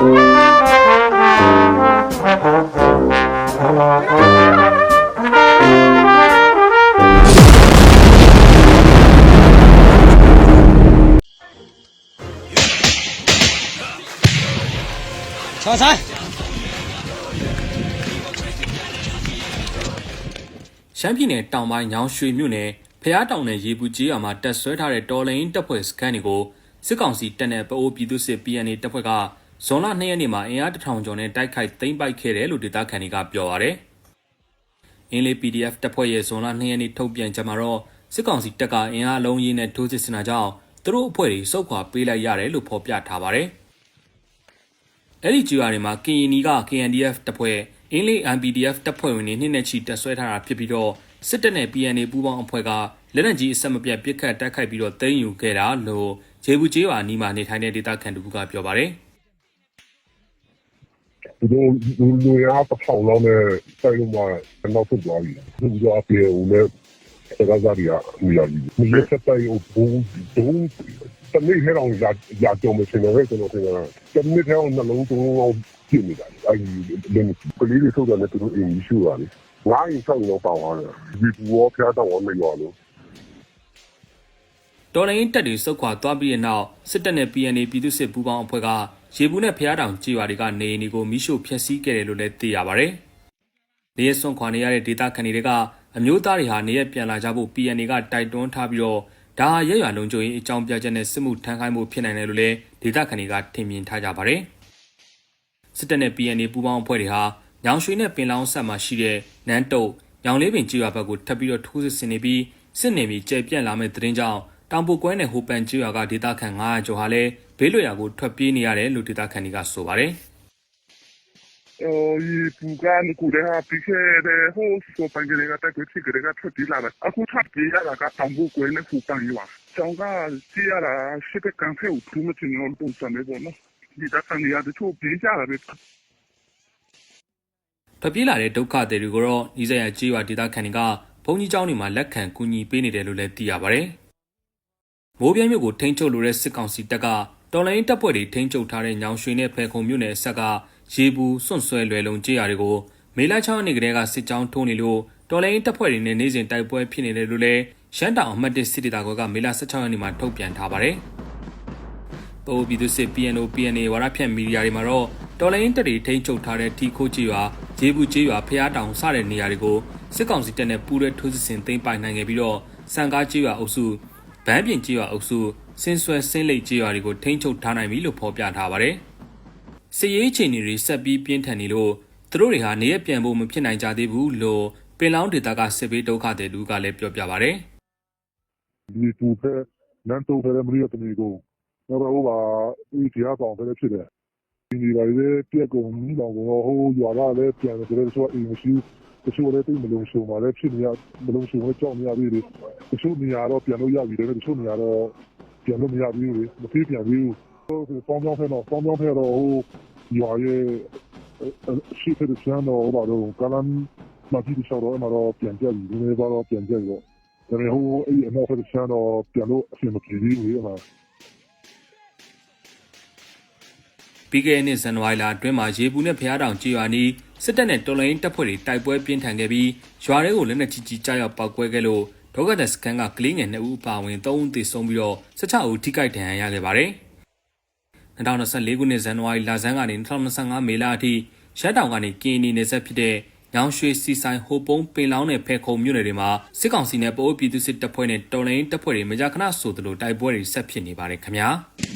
ဆောဆိုင်ရှမ်းပြည်နယ်တောင်ပိုင်းညောင်ရွှေမြို့နယ်ဖျားတောင်နယ်ရေပူကြီးရွာမှာတက်ဆွဲထားတဲ့တော်လိုင်းတပ်ဖွဲ့စခန်းတွေကိုစစ်ကောင်စီတပ်နဲ့ပအိုးပြည်သူစစ် PNA တပ်ဖွဲ့က ဇွန်လ2ရက်နေ့မှာအင်အား1000ကျော်နဲ့တိုက်ခိုက်သိမ်းပိုက်ခဲ့တယ်လို့ဒေသခံတွေကပြောပါရယ်။အင်းလေး PDF တပ်ဖွဲ့ရဲ့ဇွန်လ2ရက်နေ့ထုတ်ပြန်ကြမှာတော့စစ်ကောင်စီတပ်ကအင်အားအလုံးကြီးနဲ့ထိုးစစ်ဆင်တာကြောင့်သူတို့အဖွဲ့တွေစုခွာပေးလိုက်ရတယ်လို့ဖော်ပြထားပါရယ်။အဲ့ဒီကြွားတွေမှာ KNY က KNDF တပ်ဖွဲ့အင်းလေး MPDF တပ်ဖွဲ့ဝင်တွေနှစ်နဲ့ချီတက်ဆွဲထားတာဖြစ်ပြီးတော့စစ်တပ်နဲ့ PNA ပူးပေါင်းအဖွဲ့ကလက်နက်ကြီးအဆက်မပြတ်ပစ်ခတ်တိုက်ခိုက်ပြီးတော့သိမ်းယူခဲ့တာလို့ဂျေဘူးကျေးရွာအနီးမှာနေထိုင်တဲ့ဒေသခံတူကပြောပါတယ် သူတို့လူလူရအားတစ်ထောင်လောက်နဲ့တိုက်လို့မှနောက်ဆက်သွားပြီသူတို့အပြေဦးနဲ့စကားကြရမရဘူးမရစတဲ့ဘုံဘုံတနေ့ဟဲ့အောင်ရရကြုံမစင်ရဲကျွန်တော်ပြောတနေ့ဟဲ့အောင်နှလုံးသွင်းအောင်ပြည့်နေတာအဲဒီလည်းကလေးတွေဆိုတာလည်းသူတို့အင်းရှိပါလေငါ့ရင်ဆောင်တော့ပါသွားတယ်ဒီဘောဖျားတော့မရောလို့တော်လိုင်းတပ်တွေစုခွာသွားပြီးတဲ့နောက်စစ်တပ်နဲ့ PNA ပြည်သူစစ်ပူးပေါင်းအဖွဲ့က ရေဘူးနဲ့ဖျားတောင်ကြေးရွာတွေကနေအိမ်တွေကိုမိရှို့ဖျက်ဆီးခဲ့တယ်လို့လည်းသိရပါတယ်။နေရဆွန့်ခွာနေရတဲ့ဒေသခံတွေကအမျိုးသားတွေဟာနေရပြန်လာကြဖို့ PNA ကတိုက်တွန်းထားပြီးတော့ဒါဟာရရွာလုံးကျုံရေးအကြောင်းပြချက်နဲ့စစ်မှုထမ်းခိုင်းမှုဖြစ်နိုင်တယ်လို့လည်းဒေသခံတွေကထင်မြင်ထားကြပါတယ်။စစ်တပ်နဲ့ PNA ပူးပေါင်းအဖွဲ့တွေဟာညောင်ရွှေနဲ့ပင်လောင်းဆက်မှာရှိတဲ့နန်းတုတ်ညောင်လေးပင်ကြေးရွာဘက်ကိုထပ်ပြီးတော့ထိုးစစ်ဆင်နေပြီးစစ်နေပြီးကြဲပြန့်လာမဲ့သတင်းကြောင့်တောင်ပုကွဲနဲ့ဟိုပန်ကျွာကဒေသခံ900ကျော်ဟာလည်း ဘေးလွတ်ရာကိုထွက်ပြေးနေရတယ်လို့ဒေသခံတွေကဆိုပါတယ်။ဒီပူကနေကိုလည်းပြီးခဲ့တဲ့ဟိုဆိုပန်ကလေးကတက်ပြီးကလေးကထွက်ပြေးလာတယ်အခုထပ်ပြေးရတာကတောင်ဘူးကွယ်နဲ့ဟိုပန်ရွာကျောင်းကစီးရတာရှိတဲ့ကန်ဖဲကိုထူးမချင်တော့ပုံစံလေးပေါ့နော်ဒီတက်ဆန်ရတဲ့ချို့ပြေးကြတာပဲဖပြေးလာတဲ့ဒုက္ခသည်တွေကိုတော့ဤစရာကြေးရွာဒေသခံတွေကဘုံကြီးကျောင်းတွေမှာလက်ခံကူညီပေးနေတယ်လို့လည်းသိရပါတယ်။မိုးပြင်းမြို့ကိုထိန်းချုပ်လိုတဲ့စစ်ကောင်စီတပ်က တော်လိုင်းတပ်ဖွဲ့တွေထိန်းချုပ်ထားတဲ့ညောင်ရွှေနဲ့ဖဲခုံမြို့နယ်အဆက်ကရေဘူးစွန့်ဆွဲလွယ်လုံးကြေးရွာတွေကိုမေလ6ရက်နေ့ကတည်းကစစ်ကြောင်းထိုးနေလို့တော်လိုင်းတပ်ဖွဲ့တွေနဲ့နေ့စဉ်တိုက်ပွဲဖြစ်နေတယ်လို့လည်းရှမ်းတောင်အမှတ်1စစ်ဒေသကွက်ကမေလ16ရက်နေ့မှာထုတ်ပြန်ထားပါတယ်။ပိုပြည်သူစစ် PNO PNA ဝါရဖြန့်မီဒီယာတွေမှာတော့တော်လိုင်းတပ်တွေထိန်းချုပ်ထားတဲ့ထီခိုးကြေးရွာဂျေဘူးကြေးရွာဖျားတောင်စတဲ့နေရာတွေကိုစစ်ကောင်စီတပ်နဲ့ပူးရဲထိုးစစ်ဆင်သိမ်းပိုက်နိုင်ခဲ့ပြီးတော့စံကားကြေးရွာအုပ်စုဗန်းပြင်ကြေးရွာအုပ်စု စင်းဆွဲစင်းလိတ်ကြေးရွာတွေကိုထိန်းချုပ်ထားနိုင်ပြီလို့ဖော်ပြထားပါတယ်။စစ်ရေးအခြေအနေတွေဆက်ပြီးပြင်းထန်နေလို့သူတို့တွေဟာနေရပြန်ဖို့မဖြစ်နိုင်ကြသေးဘူးလို့ပင်လောင်းဒေတာကစစ်ဘေးဒုက္ခတွေလူကလည်းပြောပြပါတယ်ဒီပူဖဲနန်းတုံးဖဲမရီးတမီကိုတော့ဟိုပါဒီတရားဆောင်ဖဲဖြစ်တယ်ဒီပါလေပြက်ကုန်နီးတော့ဟိုရွာကလည်းပြန်တယ်ဆိုတော့အင်းရှိတချို့လည်းတိတ်မလုံးရှုံပါလေဖြစ်နေရမလုံးရှုံလည်းကြောက်နေရသေးတယ်တချို့နေရာတော့ပြန်လို့ရပြီတယ်တချို့နေရာတော့ ပြန်လို့မရဘူးလေမပြေးပြန်ဘူးဟိုပေါင်းပေါင်းဖဲတော့ပေါင်းပေါင်းဖဲတော့ဟိုရွာရဲ့ရှိတဲ့ချမ်းတော့ဘာလို့ကလမ်းမကြည့်ချတော့မှာတော့ပြန်ကြပြီနည်းပါတော့ပြန်ကြပြီတော့ဒါပေမဲ့ဟိုအဲ့အနောက်ဖက်ချမ်းတော့ပြန်လို့အဆင်မပြေဘူးလေဟာပြီးခဲ့တဲ့နှစ်ဇန်နဝါရီလအတွင်းမှာရေဘူးနဲ့ဖျားတောင်ကြေးရွာနီးစစ်တပ်နဲ့တော်လိုင်းတပ်ဖွဲ့တွေတိုက်ပွဲပြင်းထန်ခဲ့ပြီးရွာတွေကိုလက်နက်ကြီးကြီးကြားရောက်ပောက်ကွဲခဲ့လို့ ဒေါကဒက်စကန်ကကလေးငယ်2ဦးအပါအဝင်3ဦးသေဆုံးပြီးတော့16ဦးထိခိုက်ဒဏ်ရာရခဲ့ပါတယ်။2024ခုနှစ်ဇန်နဝါရီလဆန်းကနေ2025မေလအထိရှမ်းတောင်ကနေကင်းနီနယ်ဆက်ဖြစ်တဲ့ညောင်ရွှေစီဆိုင်ဟိုပုံးပင်လောင်းနဲ့ဖဲခုံမြို့နယ်တွေမှာစစ်ကောင်စီနဲ့ပအိုးပြည်သူစစ်တပ်ဖွဲ့နဲ့တော်လိုင်းတပ်ဖွဲ့တွေမကြာခဏဆိုသလိုတိုက်ပွဲတွေဆက်ဖြစ်နေပါတယ်ခင်ဗျာ။